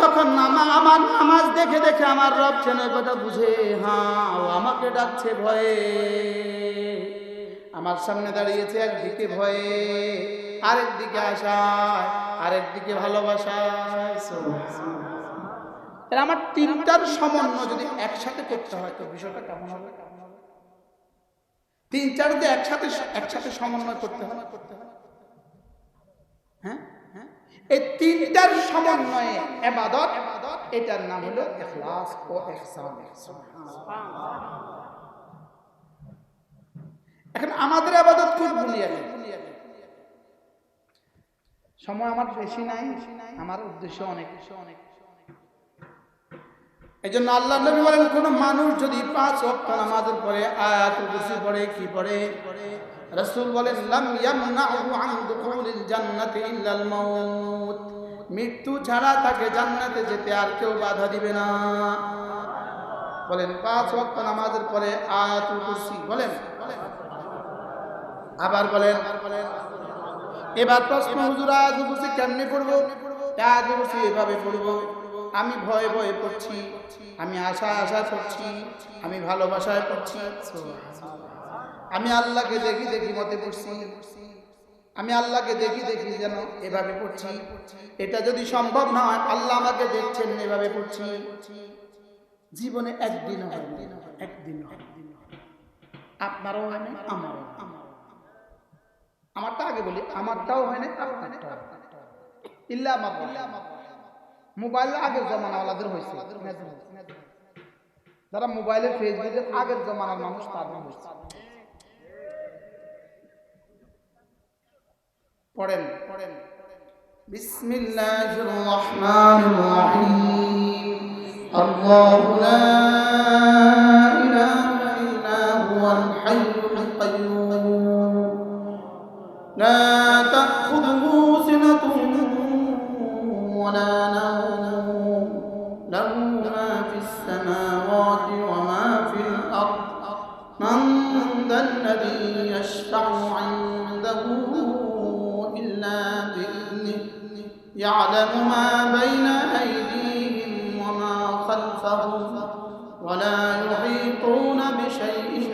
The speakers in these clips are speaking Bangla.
যখন নামা, আমার নামাজ দেখে দেখে আমার রব চেনে কথা বুঝে হ্যাঁ আমাকে ডাকছে ভয়ে। আমার সামনে দাঁড়িয়েছে একদিকে ভয়ে আরেক দিকে আশায় আরেক দিকে ভালোবাসায়। তাহলে আমার তিনটার সমন্বয় যদি একসাথে করতে হয়, তো বিষয়টা কেমন হবে? তিন চার দিয়ে একসাথে একসাথে সমন্বয় করতে হয় করতে হ্যাঁ হ্যাঁ এই তিনটার সমন্বয়ে এবাদত, এটার নাম হলো ইখলাস ও ইহসান এখন আমাদের আবাদত খুব বুনিয়াদি। সময় আমার বেশি নাই, আমার উদ্দেশ্য অনেক। অনেক এই জন্য আল্লাহ নবী বলেন, কোন মানুষ যদি পাঁচ নামাজের পরে কুরসি পড়ে, কি পড়ে? রাসূল বলেন, লাম ইয়ামনাহু আন দুখুলিল জান্নাতি ইল্লাল মাউত। মৃত্যু ছাড়া তাকে জান্নাতে যেতে আর কেউ বাধা দিবে না। বলেন, পাঁচ ওয়াক্ত নামাজের পরে আয়াতুল কুরসি, বলেন। আবার বলেন, এবার প্রশ্ন, হুজুর আয়াতুল কুরসি কেমনে পড়ব? আয়াতুল কুরসি এভাবে পড়ব। আমি ভয়ে ভয়ে পড়ছি, আমি আশা আশা করছি, আমি ভালোবাসায় পড়ছি। আমি আল্লাহকে দেখি দেখি মতে পড়ছি। আমি আল্লাহকে দেখি দেখি যেন এভাবে পড়ছি এটা যদি সম্ভব না হয় আল্লাহ আমাকে দেখছেন এভাবে পড়ছি জীবনে একদিন একদিন আপনারও হয় না আমারও আমারটা আগে বলি, আমারটাও হয় না আপনারটাও ইল্লা মোবাইল আগের জমানাওয়ালাদের হয়েছে। যারা মোবাইলের ফেসবুকের আগের জমানার মানুষ তাদের হয়েছে। পড়েন পড়েন বিসমিল্লাহির রহমানির রহিম আল্লাহু লা ইলাহা ইল্লা হুয়াল হাইয়ুল কাইয়্যুম লা তাখুযুহু সিনাতুন ولا نوم له ما في السماوات وما في الأرض من ذا الذي يشفع يعلم ما بين أيديهم وما خلفهم ولا يحيطون بشيء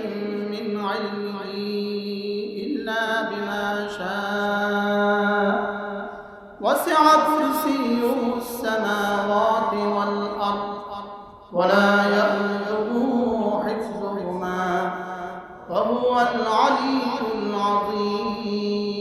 من علمه إلا بما شاء. وسع كرسيه السماوات والأرض ولا يؤذره حفظهما وهو العلي العظيم.